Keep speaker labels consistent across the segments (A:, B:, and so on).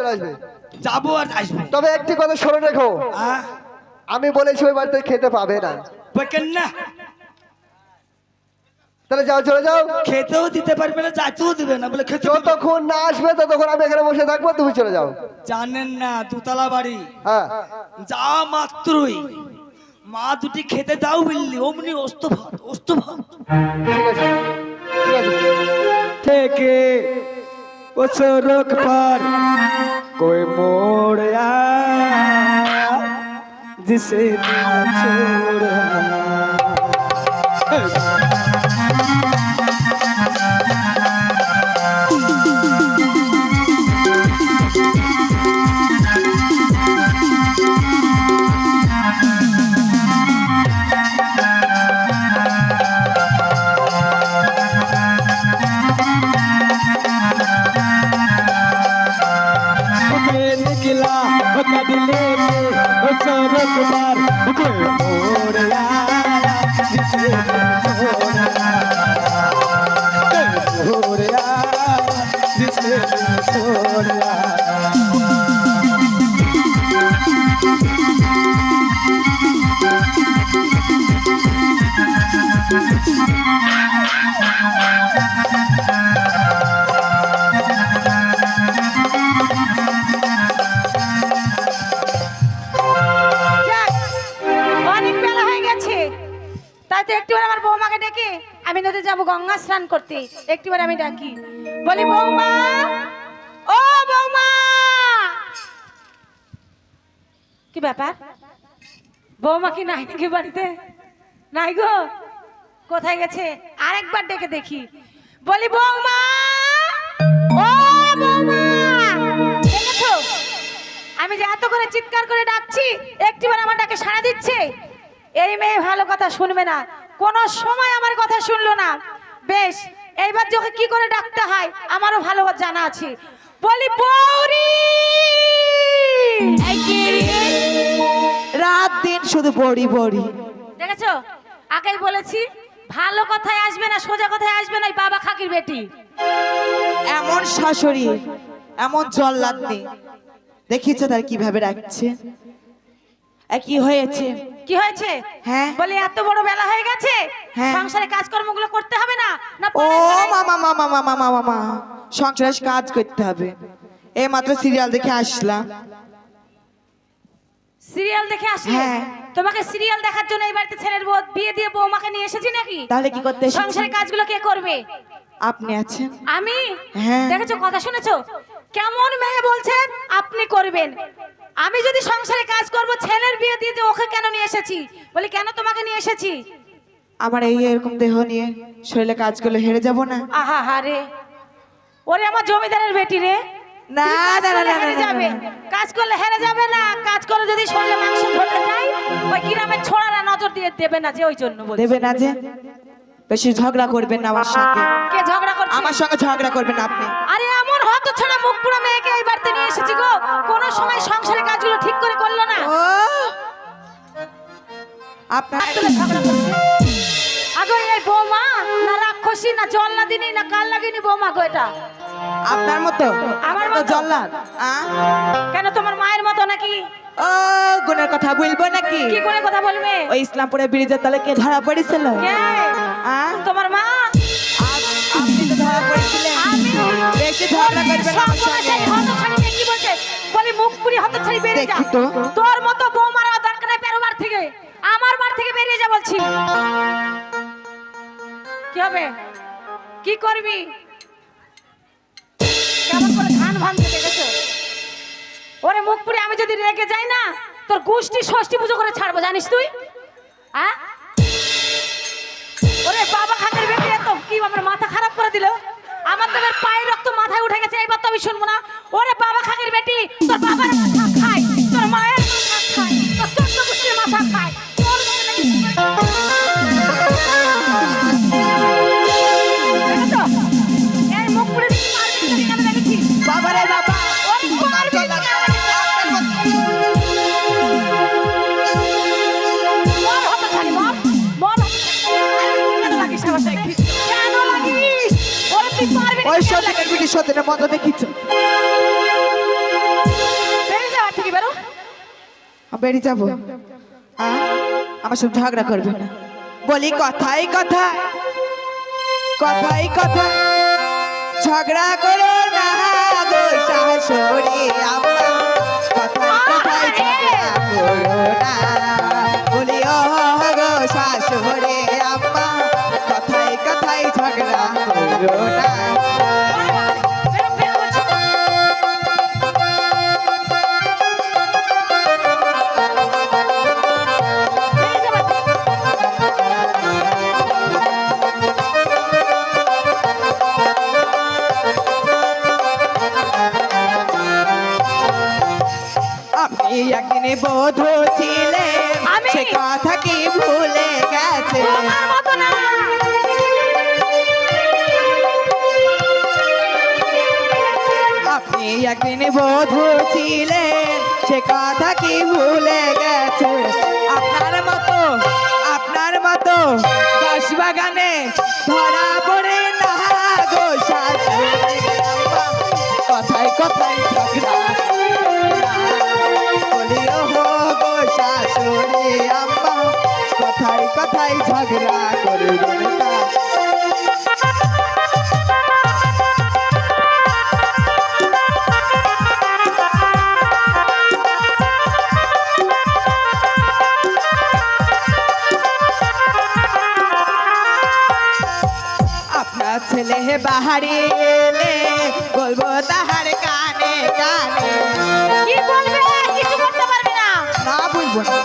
A: চলে আসবে।
B: যাব আর আসব।
A: তবে একটি কথা স্মরণ রেখো। আমি বলেছি ওই বাড়িতে খেতে পাবে না।
B: না
A: তাহলে যাও চলে যাও।
B: খেতেও দিতে পারবে না যাইতেও দিবে না বলে খেতে
A: যতক্ষণ না আসবে ততক্ষণ আমি এখানে বসে থাকব তুমি চলে যাও।
B: জানেন না দুতলা বাড়ি।
A: হ্যাঁ।
B: যা মাত্রই। মা দুটি খেতে দাও বললি অমনি অস্ত ভাত অস্ত ভাত
A: ঠিক আছে।
B: থেকে সড়ক पर कोई मोड़ आया जिसे ना छोड़ा
C: স্নান করতে। একটিবার আমি ডাকি। বলি, বৌমা, ও বৌমা! কি ব্যাপার? বৌমা কি নাই নাকি বাড়িতে? নাই গো। কোথায় গেছে? আরেকবার ডেকে দেখি। বলি, বৌমা, ও বৌমা! দেখেছ? আমি যে এত করে চিৎকার করে ডাকছি, একটিবার আমার ডাকে সাড়া দিচ্ছে। এই মেয়ে ভালো কথা শুনবে না। কোনো সময় আমার কথা শুনলো না। বেশ এইবার যখন কি করে ডাকতে হয় আমারও ভালো জানা আছে। বলি বৌরি!
D: রাত দিন শুধু বড়ি বড়ি
C: দেখেছ? আগেই বলেছি ভালো কথায় আসবে না সোজা কথায় আসবে না বাবা খাকির বেটি।
D: এমন শাশুড়ি এমন জল লাগনি দেখিছো তার কীভাবে রাখছে কি হয়েছে?
C: কি হয়েছে?
D: হ্যাঁ।
C: বলি এত বড় বেলা হয়ে গেছে?
D: হ্যাঁ।
C: সংসারে কাজকর্মগুলো করতে হবে না? না
D: ও মামা মামা মামা মামা সংসারে কাজ করতে হবে। এই মাত্র সিরিয়াল দেখে আসলাম
C: সিরিয়াল দেখে আসলে?
D: হ্যাঁ।
C: তোমাকে সিরিয়াল দেখার জন্য এই বাড়িতে ছেলের বউ বিয়ে দিয়ে বৌমাকে নিয়ে এসেছি নাকি?
D: তাহলে কি করতে?
C: সংসারের কাজগুলো কে করবে?
D: আপনি আছেন?
C: আমি?
D: হ্যাঁ।
C: দেখেছ কথা শুনেছো? কেমন মেয়ে বলছেন? আপনি করবেন। আমি যদি সংসারে কাজ করব ছেলের বিয়ে দিয়ে যে ওকে কেন নিয়ে এসেছি? বলি কেন তোমাকে নিয়ে এসেছি?
D: আমার এই এরকম দেহ নিয়ে শরীরে কাজ করলে হেরে যাব না।
C: আহা হারে ওরে আমার জমিদারের বেটি রে।
D: না না না
C: করলে হেরে যাবে। কাজ করলে হেরে যাবে না। কাজ করে যদি শরীরে মাংস ধরতে যায় ওই গ্রামের ছোড়ারা নজর দিয়ে দেবে না যে ওই জন্য বলছি।
D: দেবে না যে? বেশি ঝগড়া করবেন না আমার সঙ্গে।
C: কে ঝগড়া করছে?
D: আমার সঙ্গে ঝগড়া করবেন আপনি।
C: আরে এমন ছড়া মুখ পুরো মেয়েকে এই বাড়িতে নিয়ে এসেছি গো। কোন সময় সংসারের কাজগুলো ঠিক করে করল না।
D: আপনার
C: হাত তুলে ঝগড়া করছে। আগো এই বৌমা না রাক্ষসী না জল না দিনি না কাল লাগিনি বৌমা গো এটা।
D: আপনার মতো?
C: আমার
D: আমার মতো?
C: মতো?
D: জল্লাদ
C: কেন তোমার মায়ের মতো নাকি?
D: ও গুণের কথা বলব নাকি?
C: কি করে কথা বলবে?
D: ওই ইসলামপুরে ব্রিজের তলে কে ধরা পড়েছিল?
C: তোমার মা?
D: তো।
C: তোর মতো বউ মারা দরকার নেই পেরোবার থেকে। আমার বার থেকে বেরিয়ে যা বলছি। কি হবে? কি করবি? ওরে মুখ পুরি আমি যদি রেগে যাই না, তোর গোষ্ঠী ষষ্ঠী পুজো করে ছাড়বো, জানিস তুই? ওরে বাবা খাকের বেটি এত কি আমার মাথা খারাপ করে দিল? আমার তো পায়ের রক্ত মাথায় উঠে গেছে, এইবার তো আমি শুনব না। ওরে বাবা খাকের বেটি, তোর বাবার মাথা খায়। কেন লাগিস আমার সাথে?
D: বেরিয়ে যাব। আমার সব ঝগড়া করবে না। বলি কথাই কথা কথাই কথা ঝগড়া করো না আপনি একদিন বধু ছিলেন, সে কথা কি ভুলে গেছে আপনার মতো আপনার মতো বাগানে ধরা পড়ে না আম্মা। কথায় ঝগড়া করবেন আপনার ছেলে বাহারে এলে বলব তাহার কানে কানে।
C: কি বলবে? কিছু করতে পারবি না।
D: না বলব না।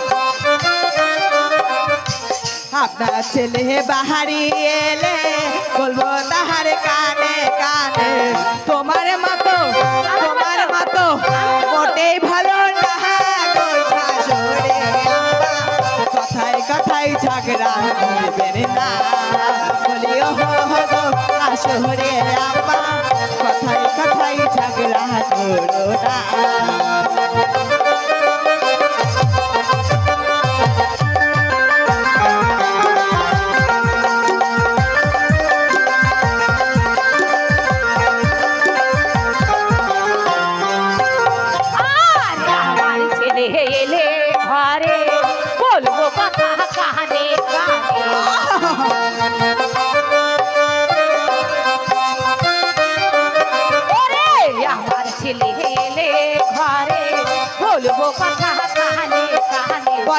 D: আপনার ছেলে বাহারি এলে বলব তাহার কানে কানে। তোমার মতো তোমার মতো মোটেই ভালো কথায় ঝগড়া করবেন না। বলি ও হো গো শাশুড়ি আম্মা কথায় কথায় ঝগড়া করো না।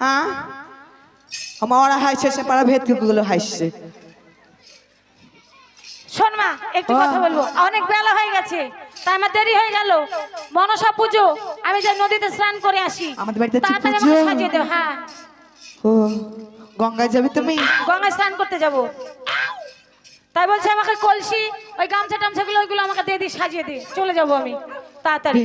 D: হ্যাঁ? আমার ওরা হাসছে সে পাড়া ভেদগুলো হাসছে।
C: শোন মা একটু কথা বলব। অনেক বেলা হয়ে গেছে তাই আমার দেরি হয়ে গেল। মনসা পুজো আমি যে নদীতে স্নান করে আসি।
D: আমাদের বাড়িতে
C: তাড়াতাড়ি
D: পুজো?
C: আমাকে সাজিয়ে দেও হ্যাঁ।
D: ও গঙ্গায় যাবে তুমি?
C: গঙ্গায় স্নান করতে যাব। তাই বলছে আমাকে কলসি ওই গামছা টামছাগুলো ওইগুলো আমাকে দিয়ে দিয়ে সাজিয়ে দে। চলে যাব আমি তাড়াতাড়ি।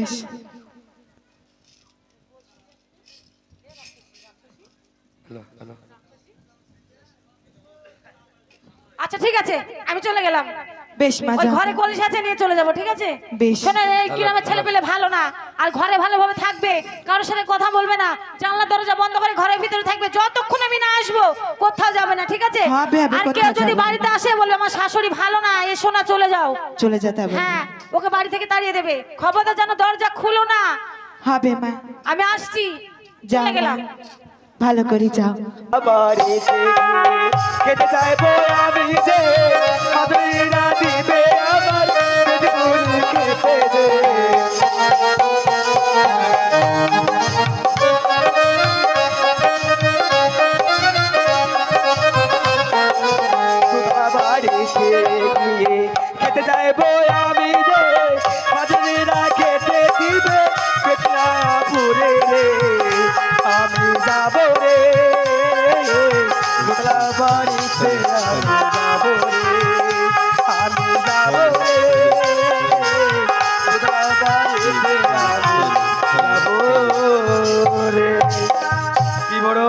C: আচ্ছা ঠিক আছে আমি চলে গেলাম।
D: বেশ
C: ওই
D: মজা
C: ঘরে কলসি আছে নিয়ে চলে যাব ঠিক আছে?
D: বেশ।
C: শোনেন এই গ্রামের ছেলে পেলে ভালো না আর ঘরে ভালোভাবে থাকবে কারোর সাথে কথা বলবে না জানলা দরজা বন্ধ করে ঘরের ভিতরে থাকবে যতক্ষণ আমি না আসব কোথাও যাবে না ঠিক আছে?
D: হবে, হবে,
C: আর কেউ যদি বাড়িতে আসে বলবে আমার শাশুড়ি ভালো না এসো না চলে যাও।
D: চলে যেতে হবে।
C: হ্যাঁ ওকে বাড়ি থেকে তাড়িয়ে দেবে। খবরদার যেন দরজা খুলো না।
D: হবে মা।
C: আমি আসছি। চলে গেলাম।
D: ভালো করে যাও।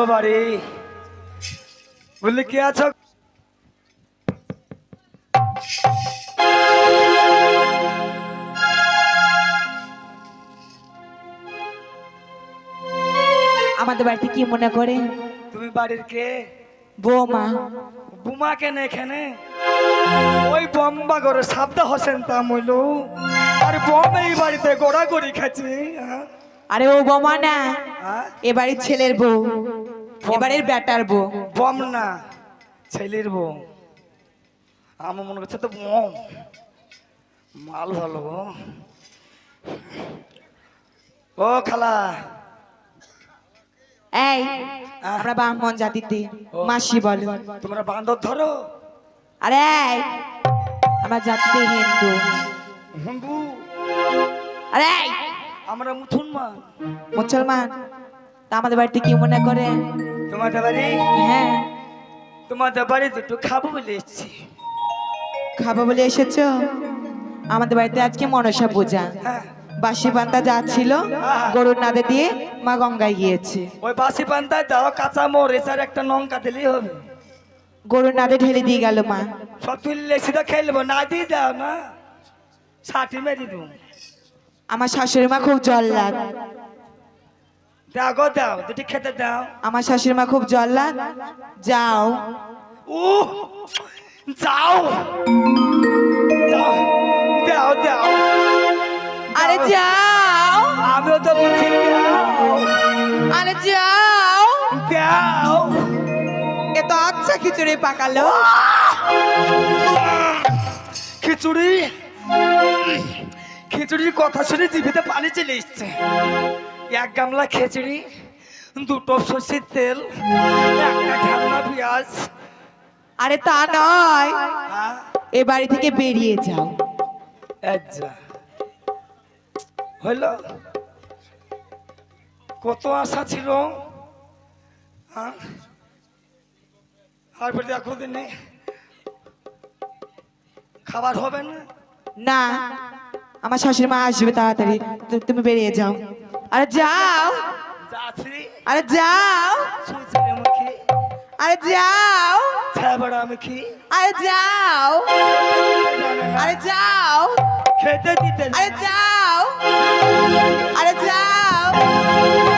B: বাড়ি। বললি কে আছো?
D: আমাদের বাড়িতে কি মনে করে?
B: তুমি বাড়ির কে?
D: বৌমা।
B: বুমা কেন এখানে? ওই বম্বা করে সাবদা হোসেন তা মইল আর বম এই বাড়িতে গোড়াগড়ি খাচ্ছে হ্যাঁ?
D: আরে ও বৌমা না
B: হ্যাঁ?
D: এ বাড়ির ছেলের বউ। এবারের ব্যাটার বউ।
B: বম না ছেলের বউ। আমার মনে করছে তো বম। মাল ভালো গো। ও খালা।
D: এই আমরা ব্রাহ্মণ জাতিতে মাসি বলে।
B: তোমরা বান্দর ধরো।
D: আরে আমরা জাতিতে হিন্দু।
B: হিন্দু।
D: আরে
B: আমরা মুসলমান।
D: মুসলমান? তা আমাদের বাড়িতে কি মনে করে?
B: তোমাদের বাড়ি
D: হ্যাঁ।
B: তোমাদের বাড়ি দুটো খাব বলে এসছি।
D: খাব বলে এসেছ? আমাদের বাড়িতে আজকে মনসা পূজা।
B: হ্যাঁ।
D: বাসি পান্তা যা ছিল গরুর নাদে দিয়ে মা গঙ্গায় গিয়েছে।
B: ওই বাসি পান্তায় দাও কাঁচা মরিচ আর একটা লঙ্কা দিলেই হবে।
D: গরুর নাদে ঢেলে দিয়ে গেল মা।
B: সব তুললে সিধা খেয়ে নেব। না দিয়ে দাও না ষাটি মেরে দেবো।
D: আমার শাশুড়ি মা খুব জল্লাদ
B: দাও গো দাও দুটি খেতে দাও।
D: আমার শাশুড়ি মা খুব জল্লাদ। যাও।
B: ও যাও। যাও দাও দাও।
D: আরে যাও।
B: আমিও তো বলছি
D: আরে যাও।
B: দাও।
D: এ তো আচ্ছা খিচুড়ি পাকালো।
B: খিচুড়ি। খিচুড়ির কথা শুনে জিভেতে পানি চলে এসছে। এক গামলা খিচুড়ি দুটো সর্ষের তেল একটা ঢাকনা পেঁয়াজ।
D: আরে তা নয়।
B: হ্যাঁ?
D: এ বাড়ি থেকে বেরিয়ে যাও।
B: আচ্ছা। হইল। কত আশা ছিল? হ্যাঁ? আর বলি দেখো দিনে খাবার হবে না?
D: না। আমার শাশুড়ি মা আসবে তাড়াতাড়ি। তুমি বেরিয়ে যাও। আরে যাও। আরে যাও। আরে যাও। আরে যাও। আরে যাও।
B: খেতে দিতে
D: আরে যাও। আরে যাও।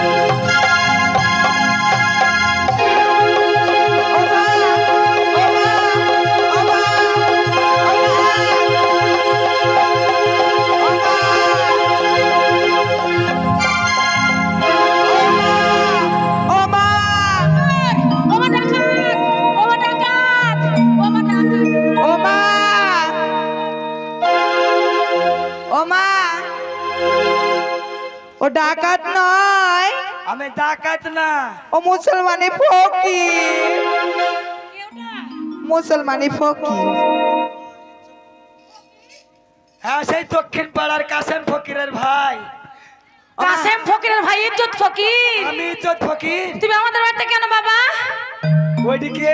D: ও মুসলমানি ফকির। মুসলমানি ফকির।
B: হ্যাঁ সেই দক্ষিণ পাড়ার কাসেম ফকিরের ভাই।
C: কাসেম ফকিরের ভাই ইজ্জত ফকির।
B: আমি ইজ্জত ফকির।
C: তুমি আমাদের বাড়িতে কেন বাবা?
B: ওইদিকে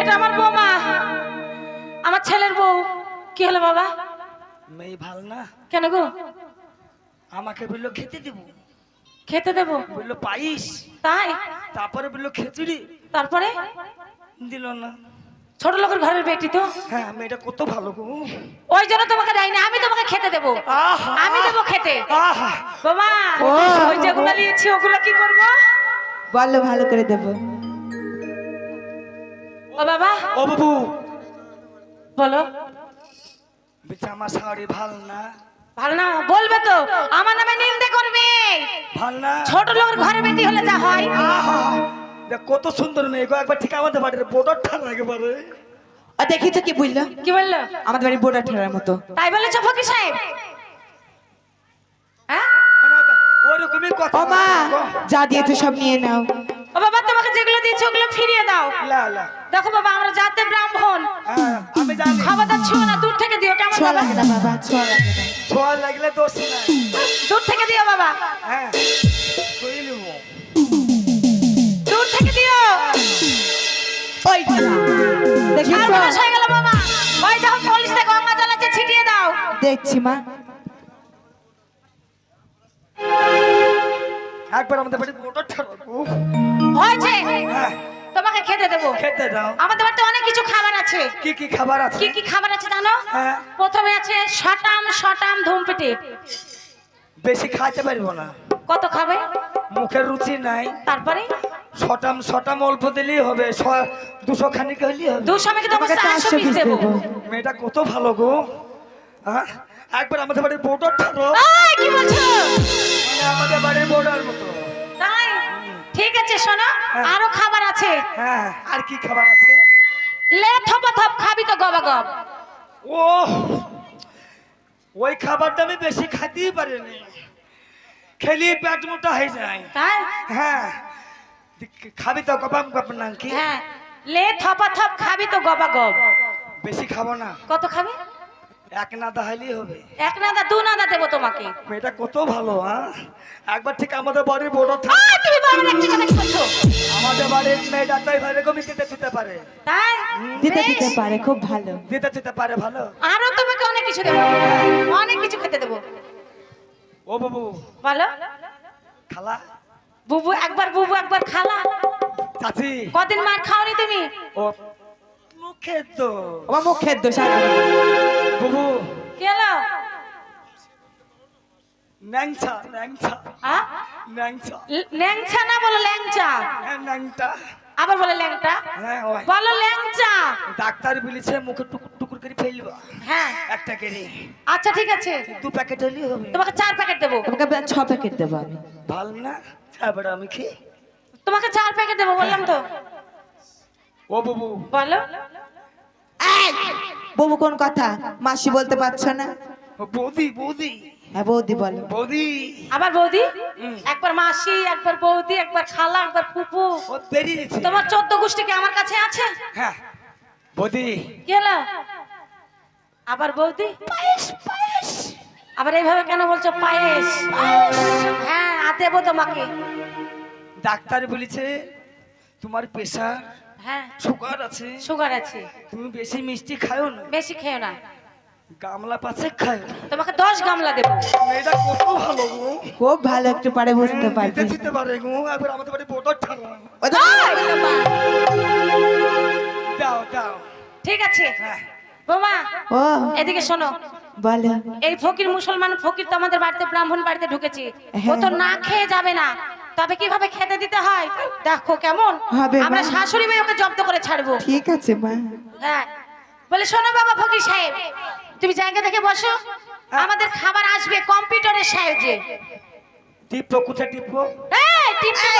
C: এটা আমার বৌমা। আমার ছেলের বউ। কি হলো বাবা?
B: মেয়ে ভালো না?
C: কেন গো?
B: আমাকে বলল খেতে দিব।
C: খেতে দেবো।
B: বলল পাইস
C: তাই?
B: তারপরে বলল খিচুড়ি।
C: তারপরে?
B: দিল না।
C: ছোট লোকের ঘরের বেটি তো।
B: হ্যাঁ মেয়েটা কত ভালো গো।
C: ওই জন্য তোমাকে দেয়নি আমি তোমাকে খেতে দেবো।
B: আহা।
C: আমি দেবো খেতে।
B: আহা।
C: বাবা। ওই যেগুলো নিয়েছি ওগুলো কি করব?
D: বলো ভালো করে দেবো।
C: ও বাবা।
B: ও বাবু।
C: বলো।
B: আমার শাড়ি ভালো না।
C: ভালো না? বলবে তো। আমার নামে নিন্দে করবে।
B: ভালো না?
C: ছোট লোকের ঘরে বেটি হলে যা হয়।
B: কত সুন্দর মেয়ে গো। একবার ঠিক আমাদের বাড়ির বোর্ডার ঠান একেবারে
D: আর দেখিছো কি বুঝলো
C: কি বলল?
D: আমাদের বাড়ি বোর্ডার ঠেলার মতো।
C: তাই বলেছ ফকির সাহেব? হ্যাঁ?
B: মানে ওরকমই কথা
D: মা। যা দিয়েছ সব নিয়ে নাও।
C: ও বাবা তোমাকে যেগুলো দিয়েছে ওগুলো ফিরিয়ে দাও।
B: লা লা
C: দেখো বাবা আমরা জাতে ব্রাহ্মণ।
B: হ্যাঁ, আমি জানি।
C: খাবারটা ছুঁয়ো না দূর থেকে দিও কেমন
D: ছোঁয়া লাগে না বাবা ছোঁয়া লাগে না।
B: ছোঁয়া লাগলে দোষ
C: দূর থেকে দিও বাবা।
B: হ্যাঁ
C: দূর থেকে দিও।
D: ওই
C: সর্বনাশ হয়ে গেল বাবা। ওই যখন পুলিশ থেকে গঙ্গা জল ছিটিয়ে দাও।
D: দেখছি মা।
B: একবার আমাদের ঠান
C: হয়েছে
B: হ্যাঁ।
C: তোমাকে খেতে দেবো।
B: খেতে দাও।
C: আমাদের বাড়িতে অনেক কিছু খাবার আছে।
B: কি কি খাবার আছে?
C: কি কি খাবার আছে জানো?
B: হ্যাঁ।
C: প্রথমে আছে শটাম শটাম ধুমপিটে।
B: বেশি খাইতে পারব না।
C: কত খাবে?
B: মুখের রুচি নাই।
C: তারপরে?
B: ছটাম ছটাম অল্প দিলেই হবে। দুশো খানিক হইলেই হবে।
C: দুশো।
B: মেয়েটা কত ভালো গো। হ্যাঁ? একবার আমাদের বাড়ির বোর্ডার
C: এই, কি বলছো?
B: আমাদের বাড়ির বোর্ডার মতো।
C: আছে শোনো
B: হ্যাঁ।
C: আরও খাবার আছে।
B: হ্যাঁ আর কি খাবার আছে?
C: লে থপ থপ খাবি তো গবা গব
B: ও ওই খাবারটা আমি বেশি খাইতেই পারিনি। খেলি পেট মোটা হয়ে যায়।
C: তাই?
B: হ্যাঁ খাবি তো কপাম কপ নাকি
C: হ্যাঁ লে থপ থপ খাবি তো গবা গব
B: বেশি খাব না।
C: কত খাবি?
B: এক হবে।
C: এক নাদা দু নাদা দেবো তোমাকে।
B: মেয়েটা কত ভালো হ্যাঁ? একবার ঠিক আমাদের বাড়ির বড়
C: তুমি বাবা দেখতে কেন করছ
B: আমাদের বাড়ির মেয়েটা তাই ভাই এরকমই দিতে দিতে পারে।
C: তাই?
D: দিতে দিতে পারে খুব ভালো।
B: দিতে দিতে পারে ভালো?
C: আরও তোমাকে অনেক কিছু দেবো। অনেক কিছু খেতে দেবো।
B: ও বাবু।
C: বলো।
B: খালা?
C: বুবু একবার বুবু একবার খালা।
B: চাচি।
C: কদিন মার খাওনি তুমি?
B: ও মুখে তো
D: আমার মুখের দোষ।
B: বাবু।
C: কেলো
B: ন্যাংছা ন্যাংছা
C: হ্যাঁ না বলো ল্যাংচা?
B: হ্যাঁ, ন্যাংটা
C: আবার বলে ল্যাংটা?
B: হ্যাঁ
C: বলো ল্যাংচা।
B: ডাক্তার বলেছে মুখে টুকুর টুকুর করে ফেলবা
C: হ্যাঁ।
B: একটা করে।
C: আচ্ছা ঠিক আছে।
B: দু প্যাকেট হলেই হবে।
C: তোমাকে চার প্যাকেট দেবো।
D: তোমাকে ছ প্যাকেট দেবো আমি।
B: ভালো না? তারপরে আমি খেয়ে।
C: তোমাকে চার প্যাকেট দেবো বললাম তো।
B: ও বাবু।
C: বলো।
D: এই, বৌমু কোন কথা? মাসি বলতে পারছ না?
B: বৌদি বৌদি।
D: হ্যাঁ বৌদি বলো।
B: বৌদি।
C: আবার বৌদি? একবার মাসি একবার বৌদি একবার খালা একবার ফুপু। তোমার চোদ্দ গোষ্ঠী কি আমার কাছে আছে?
B: হ্যাঁ। বৌদি।
C: গেল আবার বৌদি? পায়েস পায়েস। আবার এইভাবে কেন বলছো পায়েস? হ্যাঁ দেবো তোমাকে।
B: ডাক্তার বলেছে তোমার প্রেশার
C: হ্যাঁ।
B: সুগার আছে।
C: সুগার আছে।
B: তুমি বেশি মিষ্টি খাও না।
C: বেশি খেও না।
B: গামলা পাশে
C: তোমাকে দশ গামলা দেবো।
B: মেয়েটা কত ভালো গো।
D: খুব ভালো একটু পারে বুঝতে পারবি।
B: দিতে পারে গো। একবার আমাদের বাড়ি। দাও দাও।
C: ঠিক আছে।
B: হ্যাঁ।
C: বোমা
D: ও।
C: এদিকে শোনো।
D: বলো।
C: এই ফকির মুসলমান ফকির তো আমাদের বাড়িতে ব্রাহ্মণ বাড়িতে ঢুকেছে। ও
D: হ্যাঁ।
C: তো না খেয়ে যাবে না। তবে কীভাবে খেতে দিতে হয়? দেখো কেমন?
D: হবে
C: আমরা শাশুড়ি মেয়ে ওকে জব্দ করে ছাড়বো।
D: ঠিক আছে মা।
C: হ্যাঁ। বলে শোনো বাবা ফকির সাহেব তুমি জায়গা দেখে বসো। আমাদের খাবার আসবে কম্পিউটারের সাহায্যে।
B: টিপো কোথায় টিপো
C: এই, টিপতে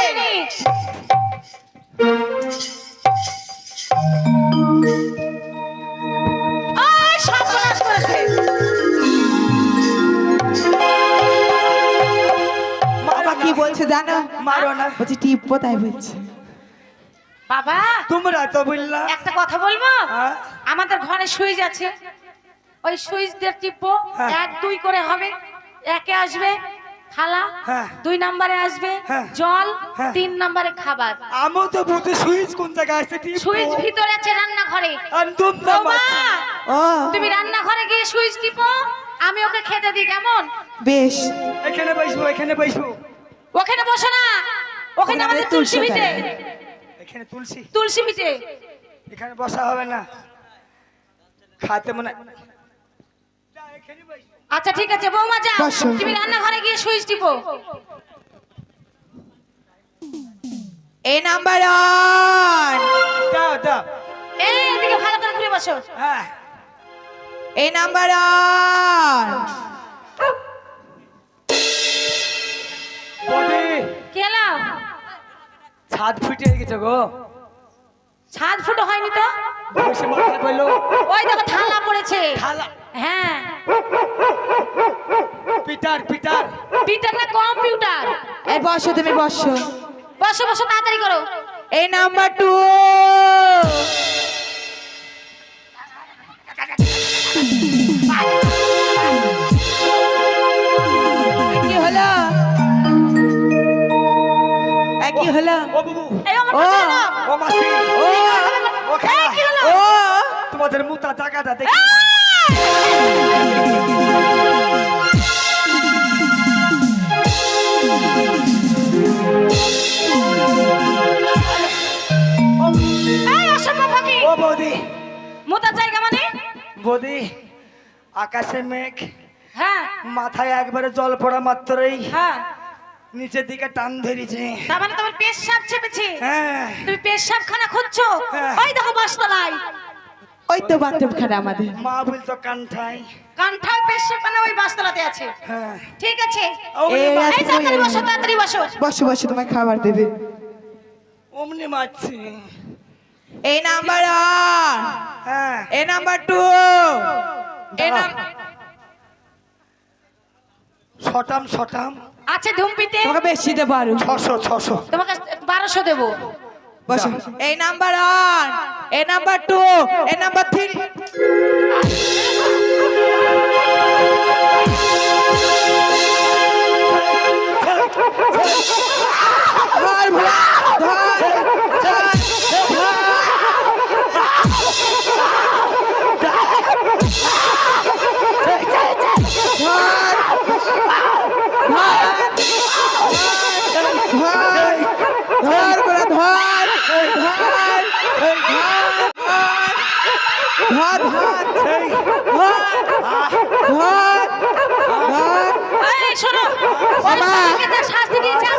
D: বলছে জানো
B: মারো না।
D: বলছি টিপো তাই বলছে?
C: বাবা
B: তোমরা তো বললা।
C: একটা কথা বলব?
B: হ্যাঁ?
C: আমাদের ঘরে সুইচ আছে। ওই সুইচ দিয়ে টিপবো।
B: হ্যাঁ।
C: এক দুই করে হবে। একে আসবে খালা
B: হ্যাঁ।
C: দুই নম্বরে আসবে। জল। তিন নম্বরে খাবার।
B: আমিও তো বুঝি সুইচ কোন জায়গায় আছে টিপো
C: সুইচ ভিতরে আছে রান্নাঘরে। তুমি রান্নাঘরে গিয়ে সুইচ টিপো। আমি ওকে খেতে দিই কেমন?
D: বেশ।
B: এখানে বসবো এখানে বসবো।
C: ওখানে বসো না। ওখানে আমাদের তুলসী মিটে।
B: এখানে তুলসী।
C: তুলসী মিটে।
B: এখানে বসা হবে না। খাতে মনে যা।
C: আচ্ছা ঠিক আছে বৌমা যাও।
D: বসো।
C: তুমি রান্নাঘরে গিয়ে সুইচ টিপো।
D: এই নাম্বার অন
B: দাও দাও।
C: এই এদিকে ভালো করে ঘুরে বসো।
B: হ্যাঁ।
D: এই নাম্বার অন
C: কেলাও
B: ছাদ ফুটে গেছে গো।
C: ছাদ ফুটো হয়নি তো?
B: বসে মাথা কইলো
C: ওই দেখো থালা পড়েছে।
B: থালা।
C: হ্যাঁ।
B: Peter Peter.
C: পিটার না কম্পিউটার।
D: এই বসো তুমি বসো।
C: বসো বসো তাড়াতাড়ি করো।
D: এই নাম্বার টু।
B: ও
D: ও
B: ও তোমাদের মুতা জায়গাটা দেখ
C: ও
B: বৌদি আকাশে মেঘ
C: হ্যাঁ
B: মাথায় একবারে জল পড়া মাত্রই
C: হ্যাঁ
B: নিচের দিকে টান ধরেছে।
C: তার মানে তোমার পেশাব চেপেছে?
B: হ্যাঁ।
C: তুমি পেশাব খানা খুঁজছো?
B: হ্যাঁ।
C: ওই দেখো বাসতলায়।
D: ওই তো বাথরুম খানা আমাদের।
B: মা বলতো কান্ঠাই।
C: কান্ঠাও পেশাব খানা ওই বাসতলাতে আছে।
B: হ্যাঁ।
C: ঠিক আছে।
D: এই
C: তাড়াতাড়ি বসো তাড়াতাড়ি বসো।
D: বসো বসো তোমায় খাবার দেবে।
B: অমনি মারছি।
D: এই নাম্বার ওয়ান।
B: হ্যাঁ।
D: এই নাম্বার টু এই নাম-
B: ছটাম ছটাম
C: আছে ধুমপিতে?
D: তোমাকে বেশি দেবো আরও
B: ছশো ছশো।
C: তোমাকে বারোশো দেবো।
D: বসো। এই নাম্বার ওয়ান এই নাম্বার টু এই নাম্বার থ্রি।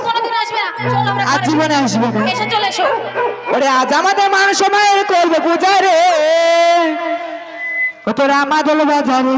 C: কোনোদিন আসবে না।
D: আজ।
C: এসো চলে এসো।
D: ওরে আমাদের মান সময়ের করবে পূজা রে ও তোরা আমাদের বাজারে।